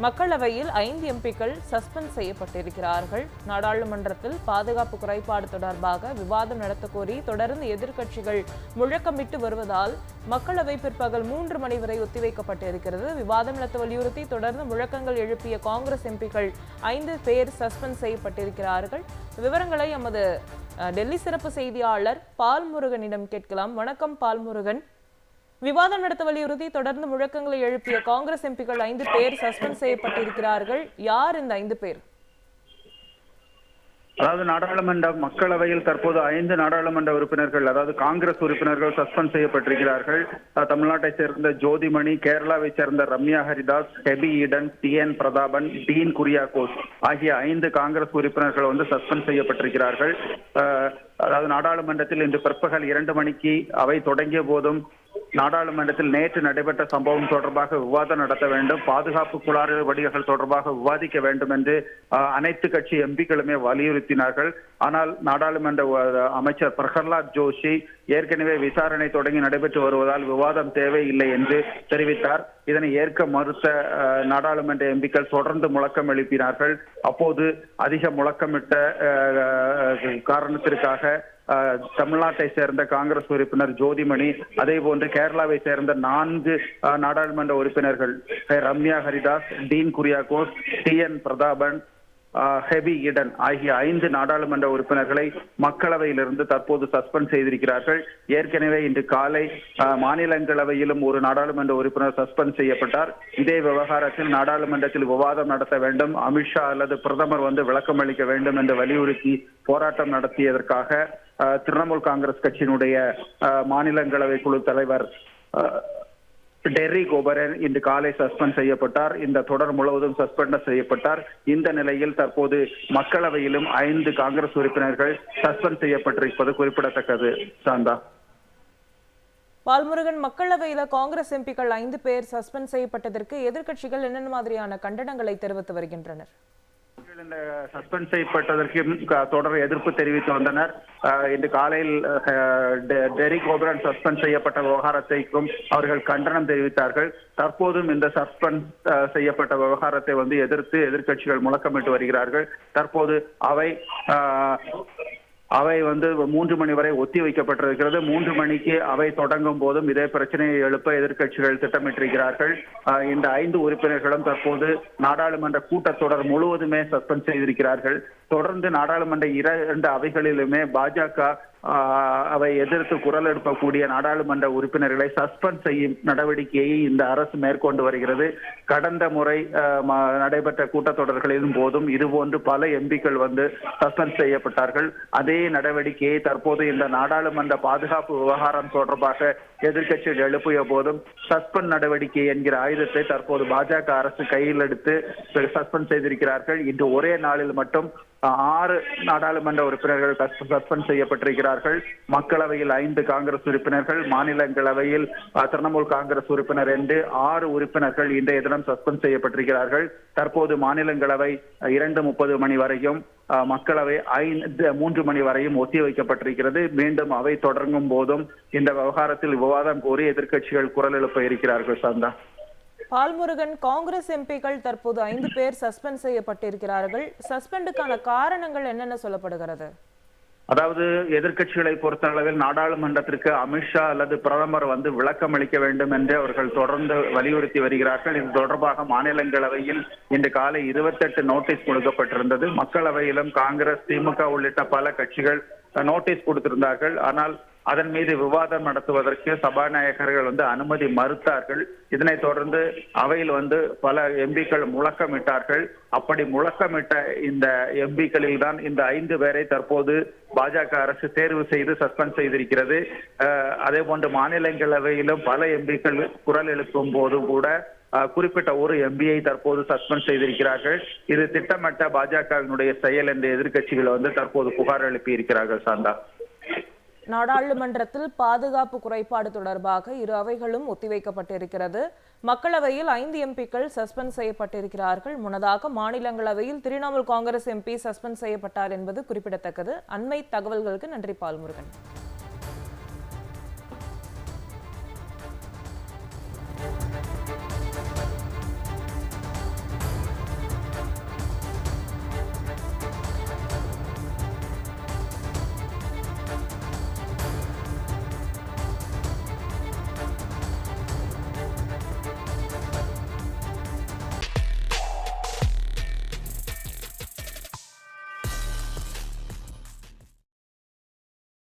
மக்களவையில் ஐந்து எம்பிக்கள் சஸ்பெண்ட் செய்யப்பட்டிருக்கிறார்கள். நாடாளுமன்றத்தில் பாதுகாப்பு குறைபாடு தொடர்பாக விவாதம் நடத்தக்கோரி கோரி தொடர்ந்து எதிர்க்கட்சிகள் முழக்கமிட்டு வருவதால் மக்களவை பிற்பகல் மூன்று மணி வரை ஒத்திவைக்கப்பட்டிருக்கிறது. விவாதம் நடத்த வலியுறுத்தி தொடர்ந்து முழக்கங்கள் எழுப்பிய காங்கிரஸ் எம்பிக்கள் ஐந்து பேர் சஸ்பெண்ட் செய்யப்பட்டிருக்கிறார்கள். விவரங்களை எமது டெல்லி சிறப்பு செய்தியாளர் பால்முருகனிடம் கேட்கலாம். வணக்கம் பால்முருகன். விவாதம் நடத்த வலியுறுத்தி தொடர்ந்து முழக்கங்களை எழுப்பிய காங்கிரஸ் எம்பிக்கள் ஐந்து பேர் சஸ்பெண்ட் செய்யப்பட்டிருக்கிறார்கள். யார் இந்த ஐந்து பேர்? அதாவது நாடாளுமன்ற மக்களவையில் தற்போது ஐந்து நாடாளுமன்ற உறுப்பினர்கள் அதாவது காங்கிரஸ் உறுப்பினர்கள் சஸ்பெண்ட் செய்யப்பட்டிருக்கிறார்கள். தமிழ்நாட்டை சேர்ந்த ஜோதிமணி கேரளாவை சேர்ந்த Ramya Haridas Debye Eden T N Prathapan Dean Kuriakose ஆகிய ஐந்து காங்கிரஸ் உறுப்பினர்கள் வந்து சஸ்பெண்ட் செய்யப்பட்டிருக்கிறார்கள். அதாவது நாடாளுமன்றத்தில் இன்று பிற்பகல் இரண்டு மணிக்கு அவை தொடங்கிய போதும் நாடாளுமன்றத்தில் நேற்று நடைபெற்ற சம்பவம் தொடர்பாக விவாதம் நடத்த வேண்டும். பாதுகாப்பு குளாறு வடிகள் தொடர்பாக விவாதிக்க வேண்டும் என்று அனைத்து கட்சி எம்பிக்களுமே வலியுறுத்தினார்கள். ஆனால் நாடாளுமன்ற அமைச்சர் பிரகலாத் ஜோஷி ஏற்கனவே விசாரணை தொடங்கி நடைபெற்று வருவதால் விவாதம் தேவையில்லை என்று தெரிவித்தார். இதனை ஏற்க மறுத்த அஹ், நாடாளுமன்ற எம்பிக்கள் தொடர்ந்து முழக்கம் எழுப்பினார்கள். அப்போது அதிக முழக்கமிட்ட காரணத்திற்காக தமிழ்நாட்டை சேர்ந்த காங்கிரஸ் உறுப்பினர் ஜோதிமணி அதே போன்று கேரளாவை சேர்ந்த நான்கு நாடாளுமன்ற உறுப்பினர்கள் ரம்யா ஹரிதாஸ் டீன் குரியாகோஸ் டி என் பிரதாபன் ஹெபி இடன் ஆகிய ஐந்து நாடாளுமன்ற உறுப்பினர்களை மக்களவையிலிருந்து தற்போது சஸ்பெண்ட் செய்திருக்கிறார்கள். ஏற்கனவே இன்று காலை மாநிலங்களவையிலும் ஒரு நாடாளுமன்ற உறுப்பினர் சஸ்பெண்ட் செய்யப்பட்டார். இதே விவகாரத்தில் நாடாளுமன்றத்தில் விவாதம் நடத்த வேண்டும். அமித்ஷா அல்லது பிரதமர் வந்து விளக்கம் அளிக்க வேண்டும் என்று வலியுறுத்தி போராட்டம் நடத்தியதற்காக திரிணாமுல் காங்கிரஸ் கட்சியினுடைய மாநிலங்களவை குழு தலைவர் டெர்ரி கோபரன் இன்று காலை சஸ்பெண்ட் செய்யப்பட்டார். இந்த தொடர் முழுவதும் சஸ்பெண்ட் செய்யப்பட்டார். இந்த நிலையில் தற்போது மக்களவையிலும் ஐந்து காங்கிரஸ் உறுப்பினர்கள் சஸ்பெண்ட் செய்யப்பட்டிருப்பது குறிப்பிடத்தக்கது சாந்தா. பால்முருகன் மக்களவையில காங்கிரஸ் எம்பிக்கள் ஐந்து பேர் சஸ்பெண்ட் செய்யப்பட்டதற்கு எதிர்க்கட்சிகள் என்னென்ன மாதிரியான கண்டனங்களை தெரிவித்து வருகின்றனர்? இந்த சஸ்பெண்ட் செய்யப்பட்டதற்கு தொடர் எதிர்ப்பு தெரிவித்து வந்தனர். இன்று காலையில் டெரி டெ- டெரிக் ஓபரன் சஸ்பெண்ட் செய்யப்பட்ட விவகாரத்தைக்கும் அவர்கள் கண்டனம் தெரிவித்தார்கள். தற்போதும் இந்த சஸ்பெண்ட் செய்யப்பட்ட விவகாரத்தை வந்து எதிர்த்து எதிர்க்கட்சிகள் முழக்கமிட்டு வருகிறார்கள். தற்போது அவை அவை வந்து மூன்று மணி வரை ஒத்தி வைக்கப்பட்டிருக்கிறது. மூன்று மணிக்கு அவை தொடங்கும் போதும் இதே பிரச்சனையை எழுப்ப எதிர்க்கட்சிகள் திட்டமிட்டிருக்கிறார்கள். இந்த ஐந்து உறுப்பினர்களும் தற்போது நாடாளுமன்ற கூட்டத்தொடர் முழுவதுமே சஸ்பெண்ட் செய்திருக்கிறார்கள். தொடர்ந்து நாடாளுமன்ற இரண்டு அவைகளிலுமே பாஜக அவை எதிர்த்து குரல் எழுப்பக்கூடிய நாடாளுமன்ற உறுப்பினர்களை சஸ்பெண்ட் செய்யும் நடவடிக்கையை இந்த அரசு மேற்கொண்டு வருகிறது. கடந்த முறை நடைபெற்ற கூட்டத்தொடர்களின் போதும் இதுபோன்று பல எம்பிக்கள் வந்து சஸ்பெண்ட் செய்யப்பட்டார்கள். அதே நடவடிக்கையை தற்போது இந்த நாடாளுமன்ற பாதுகாப்பு விவகாரம் தொடர்பாக எதிர்க்கட்சிகள் எழுப்பிய போதும் சஸ்பெண்ட் நடவடிக்கை என்கிற ஆயுதத்தை தற்போது பாஜக அரசு கையில் எடுத்து சஸ்பெண்ட் செய்திருக்கிறார்கள். இன்று ஒரே நாளில் மட்டும் ஆறு நாடாளுமன்ற உறுப்பினர்கள் சஸ்பெண்ட் செய்யப்பட்டிருக்கிறார்கள். மக்களவையில் ஐந்து காங்கிரஸ் உறுப்பினர்கள் மாநிலங்களவையில் திரிணாமுல் காங்கிரஸ் உறுப்பினர் என்று ஆறு உறுப்பினர்கள் இன்றைய தினம் சஸ்பெண்ட் செய்யப்பட்டிருக்கிறார்கள். தற்போது மாநிலங்களவை இரண்டு முப்பது மணி வரையும் மக்களவை ஐந்து மூன்று மணி வரையும் ஒத்தி வைக்கப்பட்டிருக்கிறது. மீண்டும் அவை தொடங்கும் போதும் இந்த விவகாரத்தில் விவாதம் கோரி எதிர்க்கட்சிகள் குரல் எழுப்ப இருக்கிறார்கள் சந்தா. பால்முருகன் காங்கிரஸ் எம்பிக்கள் தற்போது ஐந்து பேர் சஸ்பெண்ட் செய்யப்பட்டிருக்கிறார்கள். சஸ்பெண்டுக்கான காரணங்கள் என்னென்ன சொல்லப்படுகிறது? அதாவது எதிர்கட்சிகளை பொறுத்த அளவில் நாடாளுமன்றத்திற்கு அமித்ஷா அல்லது பிரதமர் வந்து விளக்கம் அளிக்க வேண்டும் என்று அவர்கள் தொடர்ந்து வலியுறுத்தி வருகிறார்கள். இது தொடர்பாக மாநிலங்களவையில் இன்று காலை இருபத்தெட்டு நோட்டீஸ் கொடுக்கப்பட்டிருந்தது. மக்களவையிலும் காங்கிரஸ் திமுக உள்ளிட்ட பல கட்சிகள் நோட்டீஸ் கொடுத்திருந்தார்கள். ஆனால் அதன் மீது விவாதம் நடத்துவதற்கு சபாநாயகர்கள் வந்து அனுமதி மறுத்தார்கள். இதனைத் தொடர்ந்து அவையில் வந்து பல எம்பிக்கள் முழக்கமிட்டார்கள். அப்படி முழக்கமிட்ட இந்த எம்பிக்களில் தான் இந்த ஐந்து பேரை தற்போது பாஜக அரசு தேர்வு செய்து சஸ்பெண்ட் செய்திருக்கிறது. அஹ், அதே போன்று மாநிலங்களவையிலும் பல எம்பிக்கள் குரல் எழுப்பும் போது கூட குறிப்பிட்ட ஒரு எம்பியை தற்போது சஸ்பெண்ட் செய்திருக்கிறார்கள். இது திட்டமிட்ட பாஜகவினுடைய செயல் என்று எதிர்க்கட்சிகள் வந்து தற்போது புகார் எழுப்பி இருக்கிறார்கள் சாந்தா. நாடாளுமன்றத்தில் பாதுகாப்பு குறைபாடு தொடர்பாக இரு அவைகளும் ஒத்திவைக்கப்பட்டிருக்கிறது. மக்களவையில் ஐந்து எம்பிக்கள் சஸ்பெண்ட் செய்யப்பட்டிருக்கிறார்கள். முன்னதாக மாநிலங்களவையில் திரிணாமுல் காங்கிரஸ் எம்பி சஸ்பெண்ட் செய்யப்பட்டார் என்பது குறிப்பிடத்தக்கது. அண்மை தகவல்களுக்கு நன்றி பால்முருகன்.